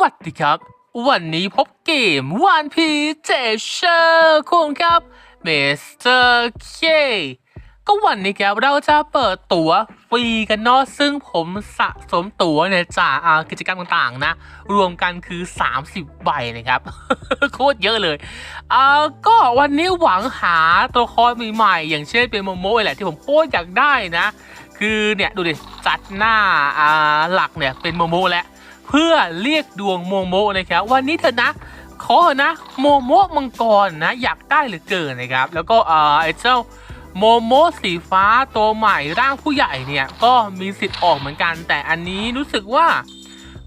วัสดีครับ วันนี้พบเกมวันพีเจเชอร์คุณครับเมสเตอร์เคก็วันนี้ครับเราจะเปิดตั๋วฟรีกันเนาะซึ่งผมสะสมตั๋วเนี่ยจากกิจกรรมต่างๆนะ รวมกันคือ 30 ใบนะครับ โคตรเยอะเลยอ่าก็วันนี้หวังหาตัวละครใหม่ๆ อย่างเช่นเป็นโมโมแหละที่ผมโคตรอยากได้นะ คือเนี่ยดูดิจัดหน้าอ่าหลักเนี่ยเป็นโมโมแล้ว เพื่อเรียกดวงโมโมนะครับ วันนี้เถอนะขอเถอะนะโมโมมังกรนะอยากได้หลือเกินนะครับ แล้วก็เออไอ้เจ้าโมโมสีฟ้าตัวใหม่ร่างผู้ใหญ่เนี่ยก็มีสิทธิ์ออกเหมือนกัน แต่อันนี้รู้สึกว่า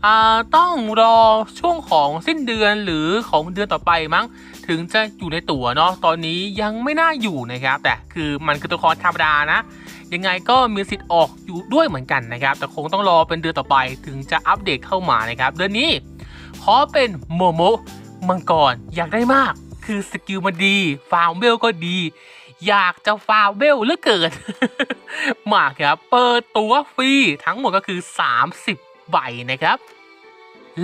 อ่าต้องรอช่วงของสิ้นเดือนหรือของเดือนต่อไปมั้ง ถึงจะอยู่ในตั๋วเนาะตอนนี้ยังไม่น่าอยู่นะครับ แต่คือมันคือตัวละครธรรมดานะ ยังไงก็มีสิทธิ์ออกอยู่ด้วยเหมือนกันนะครับ แต่คงต้องรอเป็นเดือนต่อไปถึงจะอัปเดตเข้ามานะครับ เดือนนี้ขอเป็นโมโมมังกรอยากได้มาก คือสกิลมันดีฟาร์มเวลก็ดี อยากจะฟาร์มเวลเหลือเกินมากครับ เปิดตัวฟรีทั้งหมดก็คือ 30 ใบนะครับ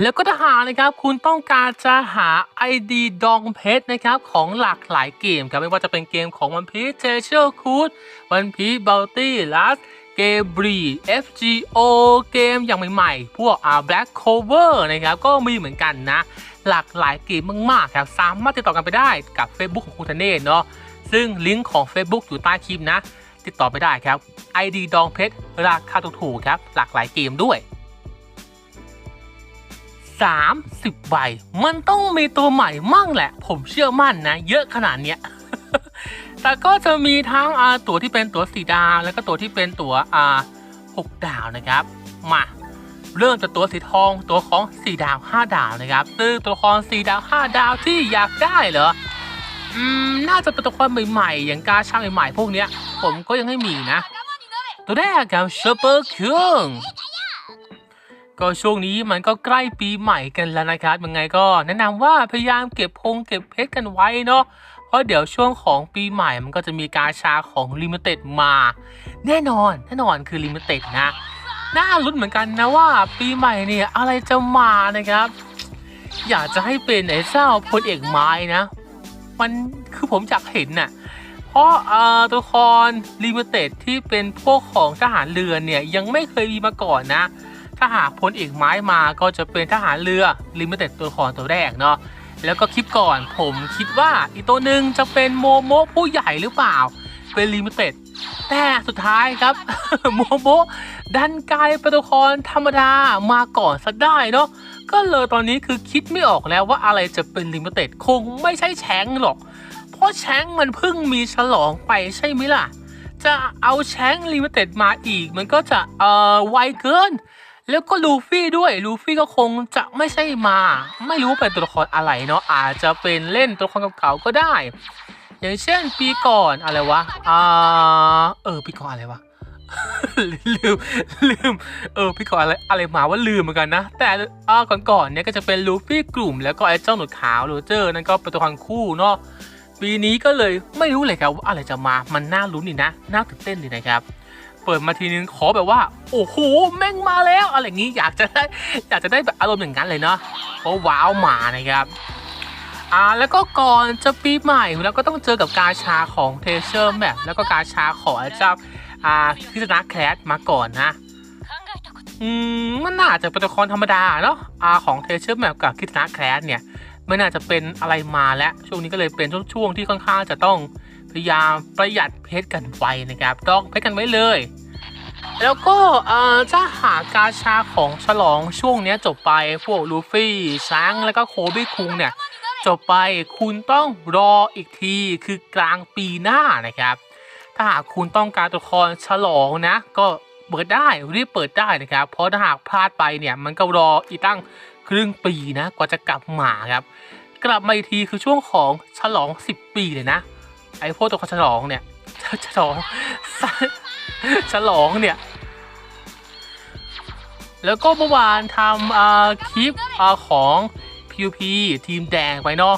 แล้วก็ถ้าหากนะครับคุณต้องการจะหา ID ดองเพชรนะครับของหลากหลายเกมครับไม่ว่าจะเป็นเกมของ One Piece Treasure Cruise One Piece Bounty Last เกมบรี FGO เกมอย่างใหม่ๆ พวกอ่า Black Cover นะครับก็มีเหมือนกันนะ หลากหลายเกมมากๆครับสามารถติดต่อกันไปได้กับ Facebook ของคุณธเนศเนาะซึ่งลิงก์ของ Facebook อยู่ใต้คลิปนะ ติดต่อไปได้ครับ ID ดองเพชรราคาถูกๆครับหลากหลายเกมด้วย 30 ใบ มันต้องมีตัวใหม่มั่งแหละ ผมเชื่อมั่นนะ เยอะขนาดเนี้ยแต่ก็จะมีทั้งตัวที่เป็นตัวสีดาว แล้วก็ตัวที่เป็นตัวอ่าหกดาวนะครับ มาเริ่มจากตัวสีทองตัวของสีดาว 5 ดาวนะครับ ซึ่งตัวละครสีดาว 5 ดาวที่อยากได้เหรอ อืม น่าจะเป็นตัวละครใหม่ๆ อย่างกาชาใหม่ๆ พวกเนี้ย ผมก็ยังให้มีนะ ตัวแรกกับซูเปอร์คิง ก็ช่วงนี้มันก็ใกล้ปีใหม่กันแล้วนะครับยังไงก็แนะนำว่าพยายามเก็บพงเก็บเพชรกันไว้เนาะเพราะเดี๋ยวช่วงของปีใหม่มันก็จะมีกาชาของลิมิเต็ดมา แน่นอนแน่นอนคือลิมิเต็ดนะน่าลุ้นเหมือนกันนะว่าปีใหม่เนี่ยอะไรจะมานะครับ อยากจะให้เป็นไอ้เจ้าพลเอกไม้นะ มันคือผมอยากเห็นน่ะเพราะตัวละครลิมิเต็ดที่เป็นพวกของทหารเรือเนี่ยยังไม่เคยมีมาก่อนนะ ถ้าหากพลเอกไม้มาก็จะเป็นทหารเรือลิมิเต็ดตัวละครตัวแรกเนาะแล้วก็คลิปก่อนผมคิดว่าอีกตัวหนึ่งจะเป็นโมโมผู้ใหญ่หรือเปล่า เป็นลิมิเต็ดแต่สุดท้ายครับ โมโมดันกลายเป็นตัวละครธรรมดามาก่อนซะได้เนาะก็เลยตอนนี้คือคิดไม่ออกแล้วว่าอะไรจะเป็นลิมิเต็ดคงไม่ใช่แชงหรอก เพราะแชงมันเพิ่งมีฉลองไปใช่ไหมล่ะ จะเอาแชงลิมิเต็ดมาอีก มันก็จะเอ่อไวเกิน แล้วก็ลูฟี่ด้วยลูฟี่ก็คงจะไม่ใช่มา ไม่รู้เป็นตัวละครอะไรเนาะอาจจะเป็นเล่นตัวละครเก่าๆก็ได้ อย่างเช่นปีก่อนอะไรวะอ่าเออปีก่อนอะไรวะลืมลืมเออพี่ก่อนอะไรอะไรมาว่าลืมเหมือนกันนะ แต่อ่าก่อนๆเนี่ยก็จะเป็นลูฟี่กลุ่ม แล้วก็ไอ้เจ้าหนวดขาวโรเจอร์นั่นก็เป็นตัวละครคู่เนาะปีนี้ก็เลยไม่รู้เลยครับว่าอะไรจะมามันน่าลุ้นดีนะน่าตื่นเต้นดีนะครับ เปิดมาทีนึงขอแบบว่า โอ้โหแม่งมาแล้วอะไรอย่างงี้อยากจะได้อยากจะได้แบบอารมณ์อย่างนั้นเลยเนาะเพราะว้าวมานะครับอ่าแล้วก็ก่อนจะปีใหม่แล้วก็ต้องเจอกับกาชาของเทเชอร์แมปแล้วก็กาชาของเจ้าอ่าคิสนะแคสมาก่อนนะอืมมันน่าจะเป็นตัวละครธรรมดาเนาะอาของเทเชอร์แมปกับคิสนะแคสเนี่ยไม่น่าจะเป็นอะไรมาแล้วช่วงนี้ก็เลยเป็นช่วงๆที่ค่อนข้างจะต้อง พยายามประหยัดเพชรกันไว้นะครับต้องเพชรกันไว้เลย แล้วก็เอ่อถ้าหากกาชาของฉลองช่วงนี้จบไปพวกลูฟี่ช้างแล้วก็โคบี้คุงเนี่ยจบไปคุณต้องรออีกทีคือกลางปีหน้านะครับ ถ้าหากคุณต้องการตัวละครฉลองนะ ก็เปิดได้รีบเปิดได้นะครับ เพราะถ้าหากพลาดไปเนี่ยมันก็รออีกตั้งครึ่งปีนะกว่าจะกลับมาครับ กลับมาอีกทีคือช่วงของฉลอง 10 ปีเลยนะ ไอ้พวกตัวฉลองเนี่ยฉลองฉลองเนี่ย แล้วก็เมื่อวานทำคลิปอของ PUP ทีมแดงไปเนาะ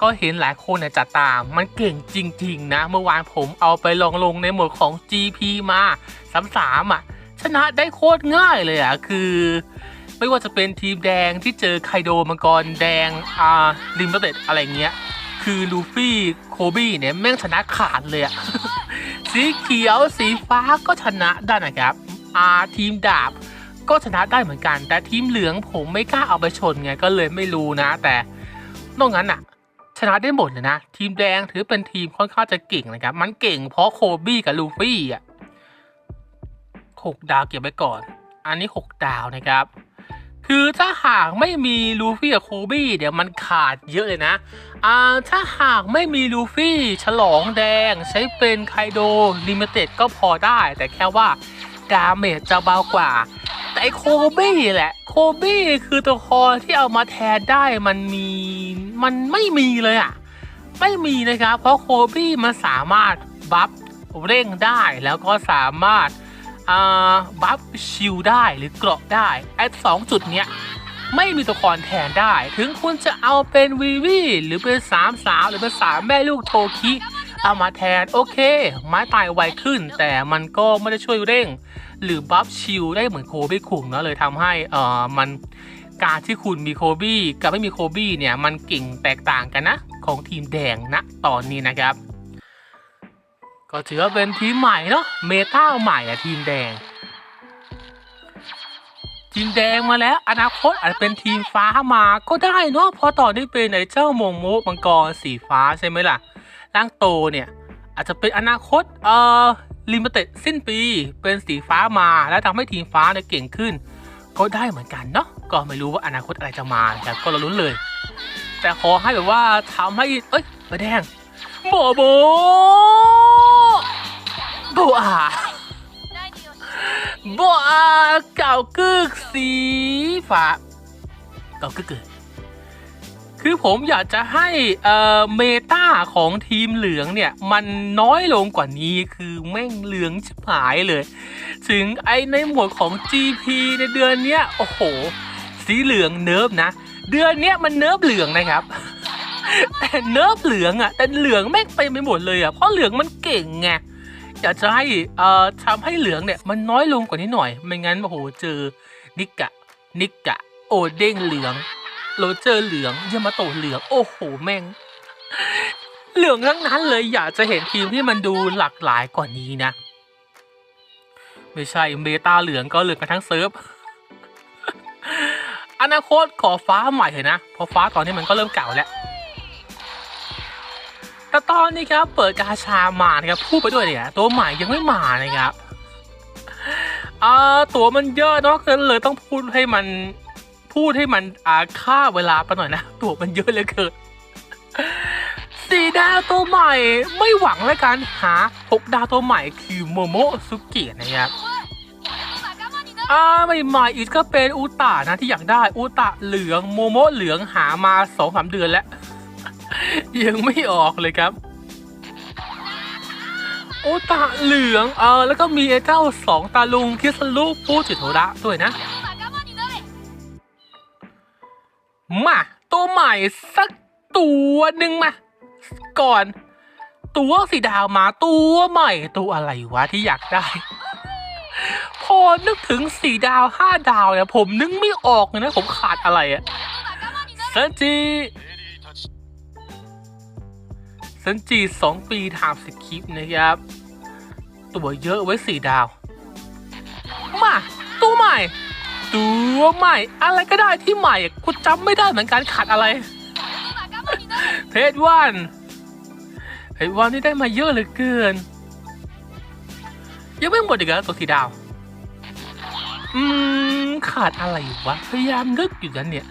ก็เห็นหลายคนเนี่ยจัดตาม มันเก่งจริง ๆ นะ เมื่อวานผมเอาไปลองลงในหมดของ GP มาสามสามอะ ชนะได้โคตรง่ายเลยอะ คือ ไม่ว่าจะเป็นทีมแดงที่เจอไคโดมังกรแดง อ่าลิมเบเต็ดอะไรเงี้ย คือลูฟี่โคบี้เนี่ยแม่งชนะขาดเลยอะสีเขียวสีฟ้าก็ชนะได้นะครับอาทีมดาบก็ชนะได้เหมือนกัน แต่ทีมเหลืองผมไม่กล้าเอาไปชนไงก็เลยไม่รู้นะ แต่นอกนั้นอะชนะได้หมดเลยนะ ทีมแดงถือเป็นทีมค่อนข้างจะเก่งนะครับ มันเก่งเพราะโคบี้กับลูฟี่อะหกดาวเก็บไว้ก่อน อันนี้หกดาวนะครับ คือถ้าหากไม่มีลูฟี่กับโคบี้เดี๋ยวมันขาดเยอะเลยนะอ่าถ้าหากไม่มีลูฟี่ฉลองแดงใช้เป็นไคโดลิมิเต็ดก็พอได้ แต่แค่ว่าดาเมจจะเบากว่า แต่ไอโคบี้แหละ โคบี้คือตัวละครที่เอามาแทนได้มันมีมันไม่มีเลยอะ่ะไม่มีนะครับ เพราะโคบี้มันสามารถบัฟเร่งได้แล้วก็สามารถ บัฟชิลได้หรือเกราะได้ไอ้สองจุดเนี้ยไม่มีตัวละครแทนได้ ถึงคุณจะเอาเป็นวีวีหรือเป็นสามสาวหรือเป็นสามแม่ลูกโทคิเอามาแทนโอเค ไม้ตายไวขึ้น แต่มันก็ไม่ได้ช่วยเร่ง หรือบัฟชิลได้เหมือนโคบี้คุงเนะเลยทำให้เอ่อมันการที่คุณมีโคบี้กับไม่มีโคบี้เนี่ยมันเก่งแตกต่างกันนะ ของทีมแดงนะตอนนี้นะครับ ก็ถือว่าเป็นทีมใหม่เนาะเมตาใหม่อะทีมแดง ทีมแดงมาแล้ว อนาคตอาจจะเป็นทีมฟ้ามาก็ได้เนาะเพราะตอนนี้เป็นไอ้เจ้ามงโมมังกรสีฟ้าใช่ไหมล่ะร่างโตเนี่ย อาจจะเป็นอนาคตเอ่อลิมิเต็ดสิ้นปีเป็นสีฟ้ามาแล้วทำให้ทีมฟ้าเนี่ยเก่งขึ้น ก็ได้เหมือนกันเนาะก็ไม่รู้ว่าอนาคตอะไรจะมาครับก็เราลุ้นเลย แต่ขอให้แบบว่าทำให้เอ้ยใบแดง โบโบโบอาบอาเก่ากึกสีฟ้าเก่ากึกเกินคือผมอยากจะให้เอ่อเมตาของทีมเหลืองเนี่ย มันน้อยลงกว่านี้คือแม่งเหลืองชิบหายเลย ถึงไอในหมวดของ GP ในเดือนเนี้ย โอ้โห สีเหลืองเนิร์ฟนะ เดือนเนี้ยมันเนิร์ฟเหลืองนะครับ แต่เนิร์ฟเหลืองอะแต่เหลืองแม่งไปไม่หมดเลยอะเพราะเหลืองมันเก่งไงอยากจะให้เอ่อทำให้เหลืองเนี่ยมันน้อยลงกว่านี้หน่อย ไม่งั้นโอ้โหเจอนิกะนิกะ โอเด้งเหลืองโรเจอร์เหลืองยามาโตเหลืองโอ้โหแม่ง เหลืองทั้งนั้นเลยอยากจะเห็นทีมที่มันดูหลากหลายกว่านี้นะ ไม่ใช่เมตาเหลืองก็เหลืองกันทั้งเซิร์ฟอนาคตขอฟ้าใหม่เถอะนะเพราะฟ้าตอนนี้มันก็เริ่มเก่าแล้ว แต่ตอนนี้ครับ เปิดกาชามานะครับพูดไปด้วยเนี่ยตัวใหม่ยังไม่มานะครับอ่าตัวมันเยอะเนาะก็เลยต้องพูดให้มันพูดให้มันอ่าค่าเวลาไปหน่อยนะตัวมันเยอะเหลยเกินสีดาวตัวใหม่ไม่หวังแล้วกันหาหกดาวตัวใหม่คือโมโมสุกินะครับอ่าใหม่ๆอีกก็เป็นอุตานะที่อยากได้อุตาเหลืองโมโมเหลืองหามาสองสามเดือนแล้ว ยังไม่ออกเลยครับ โอตาเหลืองเออแล้วก็มีไอ้เจ้าสองตาลุงคิสลูปูจิโทระด้วยนะ มา ตัวใหม่สักตัวหนึ่งมา ก่อน ตัวสีดาวมาตัวใหม่ ตัวอะไรวะที่อยากได้พอนึกถึงสีดาวห้าดาวเนี่ยผมนึกไม่ออกเลยนะ ผมขาดอะไรอะซันจิ ซันจิสองปีทำสคริปนะครับ ตัวเยอะไว้สี่ดาว มาตัวใหม่ ตัวใหม่ อะไรก็ได้ที่ใหม่กูจำไม่ได้เหมือนกันขาดอะไร เพจวันเพจวันนี่ได้มาเยอะเหลือเกิน ยังไม่หมดอีกแล้วตัวสีดาว อืม ขาดอะไรวะ พยายามนึกอยู่นั้นเนี่ย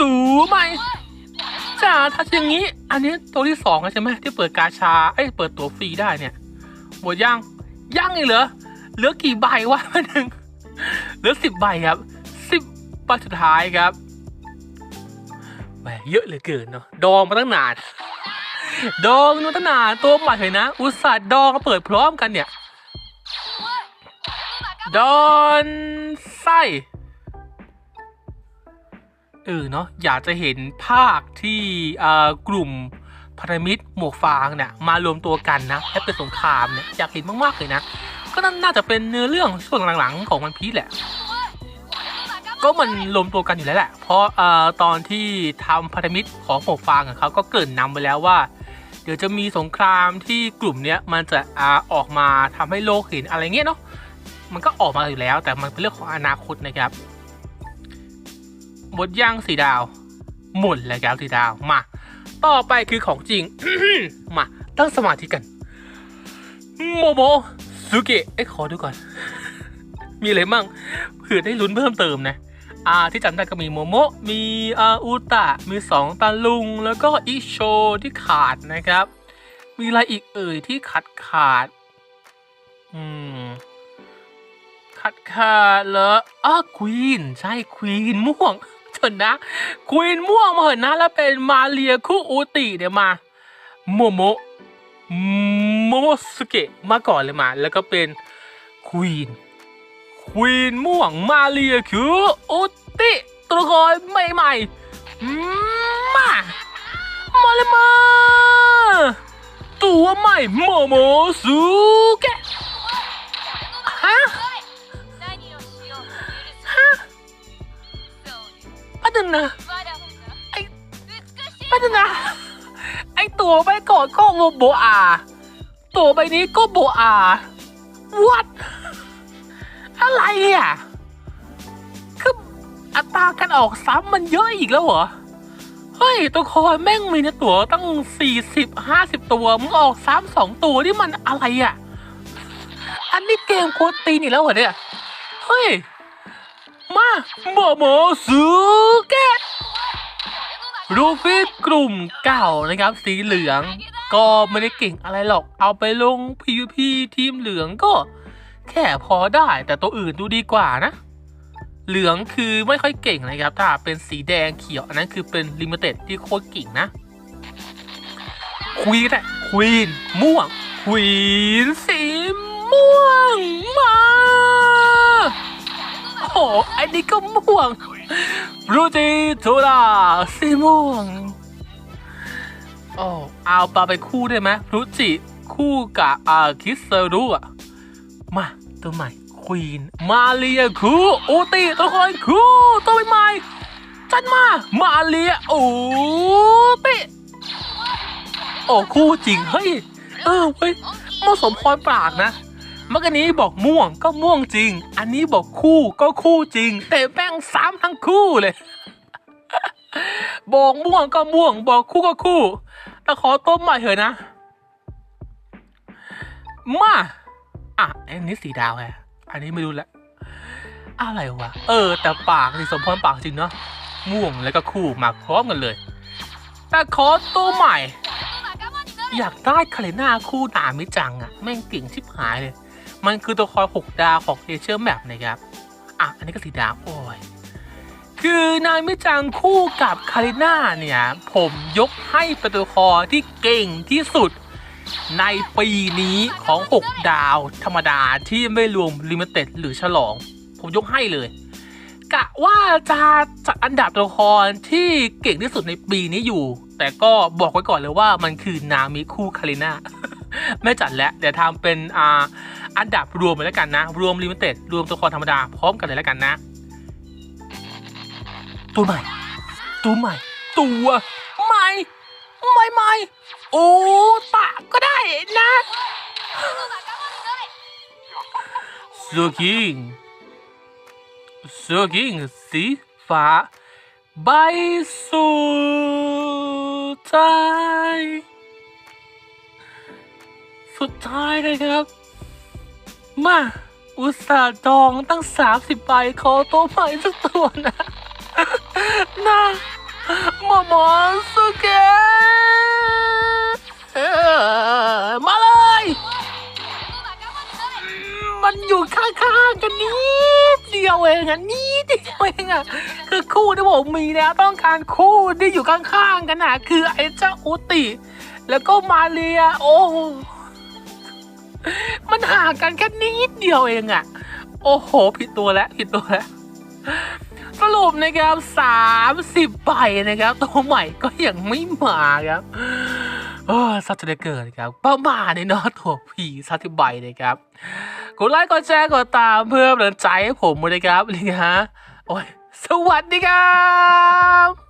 ตัวใหม่ จ้าถ้าอย่างนี้ อันนี้ตัวที่สองแล้วใช่ไหมที่เปิดกาชาเอ้ยเปิดตัวฟรีได้เนี่ย หมดยังยังอีกเหรอเหลือกี่ใบวะหนึ่งเหลือสิบใบครับสิบใบสุดท้ายครับแหมเยอะเหลือเกินเนาะดองมาตั้งนานดองมาตั้งนานตัวใหม่เลยนะ อุตส่าห์ดองมาเปิดพร้อมกันเนี่ยดอนไส้ เออเนาะอยากจะเห็นภาคที่กลุ่มพันธมิตรหมวกฟางเนี่ยมารวมตัวกันนะแค่เป็นสงครามเนี่ยอยากเห็นมากๆเลยนะ ก็น่าจะเป็นเนื้อเรื่องช่วงหลังๆของวันพีชแหละ ก็มันรวมตัวกันอยู่แล้วแหละ เพราะตอนที่ทำพันธมิตรของหมวกฟางเขาก็เกริ่นนำไปแล้วว่า เดี๋ยวจะมีสงครามที่กลุ่มเนี้ยมันจะอออกมาทำให้โลกเห็นอะไรเงี้ยเนาะมันก็ออกมาอยู่แล้ว แต่มันเป็นเรื่องของอนาคตนะครับ บทย่างสีดาว หมดแล้วครับสีดาวมา ต่อไปคือของจริง มาตั้งสมาธิกัน โมโมสุเกะเอ้ขอดูก่อน มีอะไรมั่งเผื่อได้ลุ้นเพิ่มเติมนะอ่าที่จำได้ก็มีโมโมมีอาอุตะ มีสองตาลุง แล้วก็อิโชที่ขาดนะครับ มีอะไรอีกเอ่ยที่ขาดขาด อืม ขาดขาดแล้วอ้าควีน ใช่ควีนม่วง เถอะนะควีนม่วงมาเถอะนะ แล้วเป็นมาเรียคุอุติเดี๋ยวมาโมโมโมโมสเกะมาก่อนเลยมา แล้วก็เป็นควีนควีนม่วงมาเรียคืออุติตัวละครใหม่ๆอืมมามาเลยมา ตัวใหม่โมโมสุเกะฮะ何を ป้าดึงนะไอป้าดึงนะไอตัวใบก่อนก็โมโบอาตัวใบนี้ก็โบอาวัดอะไรอ่ยคืออัตราการออกซ้ำมันเยอะอีกแล้วเหรอเฮ้ยตัวคอยแม่งมีนะตัวตั้งสี่สิบห้าสิบตัวมึงออกซ้ำสองตัวนี่มันอะไรอะ อันนี้เกมโคตรตีนอีกแล้วเหรอเนี่ย เฮ้ย มาโมโมสุเกะรูฟี่กลุ่มเก่านะครับ สีเหลือง ก็ไม่ได้เก่งอะไรหรอก เอาไปลง PVP ทีมเหลืองก็ แค่พอได้ แต่ตัวอื่นดูดีกว่านะ เหลืองคือไม่ค่อยเก่งนะครับ ถ้าเป็นสีแดงเขียว อันนั้นคือเป็นลิมิเต็ดที่โคตรเก่งนะควีนแหละควีนม่วงควีนสีม่วงมา หไอ้นี่ก็ม่วง รูจิโทราสีม่วง โอ้เอาปลาไปคู่ได้ไหมรูจิคู่กับอาคิสเซอรุอะมา ตัวใหม่ควีนมาเรียคู่โอติตัวคอยคู่ตัวใหม่ๆจันมา มาเรียโอติโอ้คู่จริง เฮ้ย เออเว้ยมาสมพรปากนะ เมื่อกี้นี้บอกม่วงก็ม่วงจริง อันนี้บอกคู่ก็คู่จริง แต่แป้งซ้ำทั้งคู่เลย บอกม่วงก็ม่วง บอกคู่ก็คู่ต่ขอต้มใหม่เถอะนะ มา อะอันนี้สีดาวไงอันนี้ไม่รู้ละอะไรวะ เออ แต่ปากสิสมพรปากจริงเนาะ ม่วงแล้วก็คู่มาพร้อมกันเลย แต่ขอตัวใหม่ อยากได้คาเลน่าคู่นามิจังอะแม่งเก่งชิบหายเลย มันคือตัวคอยหกดาวของเอเชียแมปนะครับอะอันนี้ก็สีดาวโอ้ยคือนายมิจังคู่กับคาเลน่าเนี่ยผมยกให้เป็นตัวคอที่เก่งที่สุด ในปีนี้ของ 6 ดาวธรรมดาที่ไม่รวมลิมิเต็ดหรือฉลอง ผมยกให้เลยกะว่าจะจัดอันดับตัวละครที่เก่งที่สุดในปีนี้อยู่ แต่ก็บอกไว้ก่อนเลยว่ามันคือนามิคู่คาริน่าไม่จัดแล้วเดี๋ยวทำเป็นอ่า อันดับรวมไปแล้วกันนะ รวมลิมิเต็ดรวมตัวละครธรรมดาพร้อมกันเลยแล้วกันนะ ตัวใหม่ ตัวใหม่ ตัวใหม่ใหม่ใหม่โอ้ตะก็ได้นะสกิงสกิงสีฟ้าใบสุดท้าย สุดท้ายเลยครับ มา อุตส่าห์จองตั้ง30ใบขอตัวใหม่สักตัวนะ นะหมอหมอสุเกะมาเลย มันอยู่ข้างๆกันนิดเดียวเองอะนิดเดียวเองอะคือคู่ที่ผมมีแล้วต้องการคู่ที่อยู่ข้างๆกันอะ คือไอ้เจ้าอุติ แล้วก็มาเรีย โอ้ มันห่างกันแค่นิดเดียวเองอะโอ้โห ผิดตัวแล้วผิดตัวแล้วสรุปนะครับสามสิบใบนะครับ ตัวใหม่ก็ยังไม่มาครับโอ้ซัดจะได้เกิดครับ ประมาณนี้เนาะตัวผีซัดที่ใบนะครับ กดไลค์กดแชร์กดตามเพื่อเป็นกำลังใจให้ผมเลยครับนี่ฮะ โอ้ย สวัสดีครับ